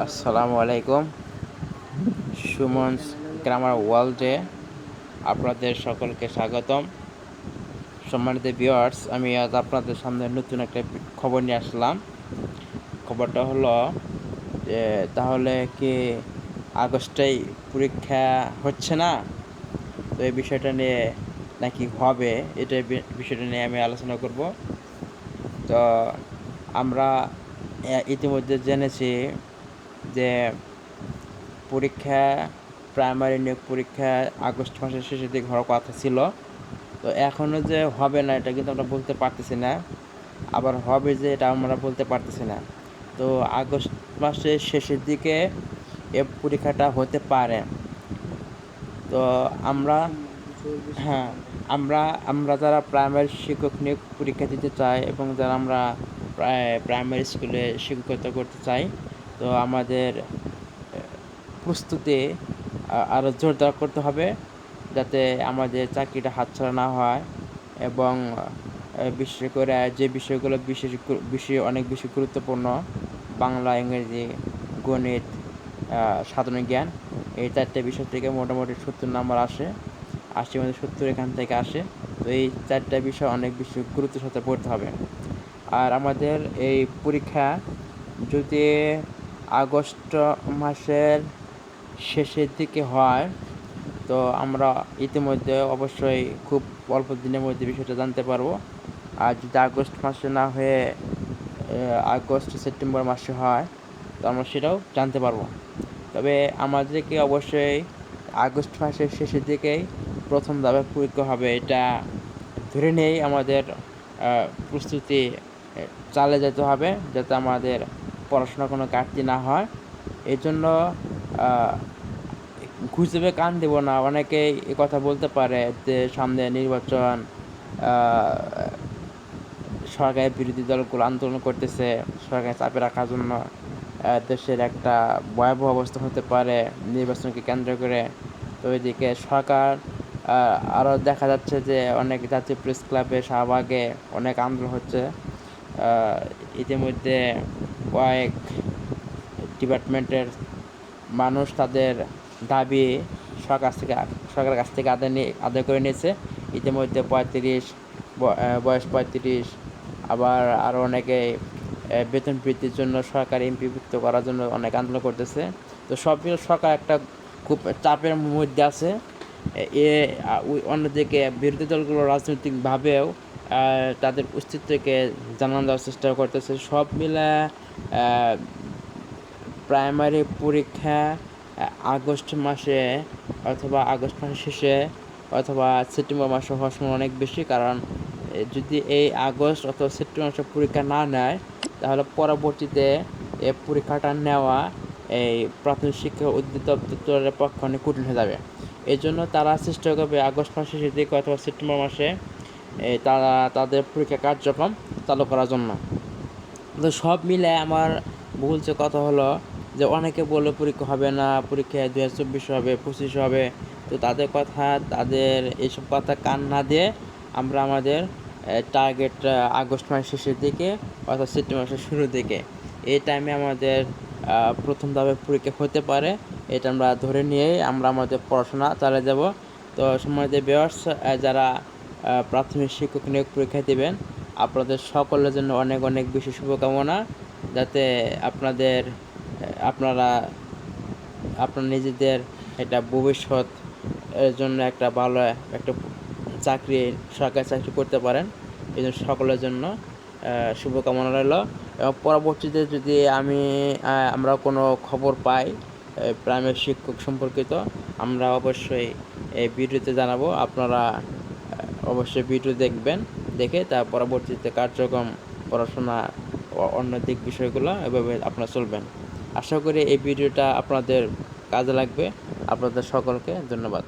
আসসালামু আলাইকুম। সুমনস গ্রামার ওয়ার্ল্ডে আপনাদের সকলকে স্বাগতম। সম্মানিত ভিউয়ার্স আমি আজ আপনাদের সামনে নতুন একটা খবর নিয়ে আসলাম। খবরটা হলো, যে তাহলে কি আগস্টেই পরীক্ষা হচ্ছে না? তো এই বিষয়টা নিয়ে নাকি হবে, এটা বিষয়টা নিয়ে আমি আলোচনা করব। তো আমরা ইতিমধ্যে জেনেছি যে পরীক্ষা প্রাইমারি নিয়োগ পরীক্ষা, আগস্ট মাসের শেষের দিকে হওয়ার কথা ছিল। তো এখনও যে হবে না, এটা কিন্তু আমরা বলতে পারতেছি না। আবার হবে যে, এটা আমরা বলতে পারতেছি না। তো আগস্ট মাসের শেষের দিকে এ পরীক্ষাটা হতে পারে। তো আমরা হ্যাঁ আমরা আমরা যারা প্রাইমারি শিক্ষক নিয়োগ পরীক্ষা দিতে চাই এবং যারা আমরা প্রাইমারি স্কুলে শিক্ষকতা করতে চাই তো আমাদের প্রস্তুতি আরও জোরদার করতে হবে যাতে আমাদের চাকরিটা হাতছাড়া না হয় এবং বিশেষ করে যে বিষয়গুলো বিশেষ বিষয় অনেক বেশি গুরুত্বপূর্ণ, বাংলা, ইংরেজি, গণিত সাধারণ জ্ঞান, এই চারটে বিষয় থেকে মোটামুটি সত্তর নাম্বার আসে আশির মধ্যে সত্তর এখান থেকে আসে, তো এই চারটা বিষয় অনেক বেশি গুরুত্বের সাথে পড়তে হবে। আর আমাদের এই পরীক্ষা যদি আগস্ট মাসের শেষের দিকে হয়। তো আমরা ইতিমধ্যে অবশ্যই খুব অল্প দিনের মধ্যে বিষয়টা জানতে পারব। আর যদি আগস্ট মাসে না হয়ে আগস্ট, সেপ্টেম্বর মাসে হয়, তো আমরা সেটাও জানতে পারব। তবে আমাদেরকে অবশ্যই আগস্ট মাসের শেষের দিকেই প্রথম ধাপে পরীক্ষা হবে। এটা ধরে নিয়েই আমাদের প্রস্তুতি চালিয়ে যেতে হবে, যাতে আমাদের পড়াশোনার কোনো ঘাটতি না হয়। এই জন্য ঘুষেবে কান দেবো না। অনেকেই এ কথা বলতে পারে যে, সামনে নির্বাচন সরকারের বিরোধী দলগুলো আন্দোলন করতেছে, সরকারের চাপে রাখার জন্য দেশের একটা ভয়াবহ অবস্থা হতে পারে নির্বাচনকে কেন্দ্র করে। তো ওইদিকে সরকার আরও দেখা যাচ্ছে যে, অনেক জাতীয় প্রেস ক্লাবে শাহবাগে অনেক আন্দোলন হচ্ছে। ইতিমধ্যে কয়েক ডিপার্টমেন্টের মানুষ তাদের দাবি সরকার থেকে সরকারের কাছ থেকে আদায় নিয়ে আদায় করে নিয়েছে। ইতিমধ্যে পঁয়ত্রিশ বয়স পঁয়ত্রিশ, আবার আরও অনেকে বেতন বৃদ্ধির জন্য সরকার এমপিভুক্ত করার জন্য অনেক আন্দোলন করতেছে। তো সব সরকার একটা খুব চাপের মধ্যে আছে। এ অন্যদিকে বিরোধী দলগুলো রাজনৈতিকভাবেও তাদের অস্তিত্বকে জানান দেওয়ার চেষ্টা করতেছে। সব মিলে প্রাইমারি পরীক্ষা আগস্ট মাসে অথবা আগস্ট মাসের শেষে অথবা সেপ্টেম্বর মাসে হওয়ার সময় অনেক বেশি। কারণ যদি এই আগস্ট অথবা সেপ্টেম্বর মাসে পরীক্ষা না নেয়, তাহলে পরবর্তীতে এই পরীক্ষাটা নেওয়া এই প্রাথমিক শিক্ষা অধিদপ্তরের পক্ষে অনেক কঠিন হয়ে যাবে। এই জন্য তারা চেষ্টা করবে আগস্ট মাসের শেষের দিকে অথবা সেপ্টেম্বর মাসে তারা তাদের পরীক্ষা কার্যক্রম চালু করার জন্য। তো সব মিলে আমার ভুল বলছে কথা হলো যে অনেকে বলে পরীক্ষা হবে না পরীক্ষায় দু হাজার চব্বিশে হবে, পঁচিশে হবে। তো তাদের কথা, তাদের এইসব কথা কান না দিয়ে আমরা আমাদের টার্গেট আগস্ট মাসের শেষের দিকে অর্থাৎ সেপ্টেম্বর মাসের শুরুর দিকে। এই টাইমে আমাদের প্রথম ধাপে পরীক্ষা হতে পারে, এটা আমরা ধরে নিয়েই আমরা আমাদের পড়াশোনা চালিয়ে যাব। তো সম্মানিত বেয়ার্স যারা প্রাথমিক শিক্ষক নিয়োগ পরীক্ষা দেবেন। আপনাদের সকলের জন্য অনেক অনেক বেশি শুভকামনা। যাতে আপনাদের, আপনারা, আপনার নিজেদের এটা ভবিষ্যৎ এর জন্য একটা ভালো একটা চাকরি, সরকারি চাকরি করতে পারেন। এই জন্য সকলের জন্য শুভকামনা রইল। এবং পরবর্তীতে যদি আমি আমরা কোনো খবর পাই প্রাইমারি শিক্ষক সম্পর্কিত, আমরা অবশ্যই এই ভিডিওতে জানাব। আপনারা অবশ্যই ভিডিও দেখবেন, দেখে তার পরবর্তীতে কার্যক্রম, পড়াশোনা অন্য দিক বিষয়গুলো এভাবে আপনারা চলবেন। আশা করি এই ভিডিওটা আপনাদের কাজে লাগবে। আপনাদের সকলকে ধন্যবাদ।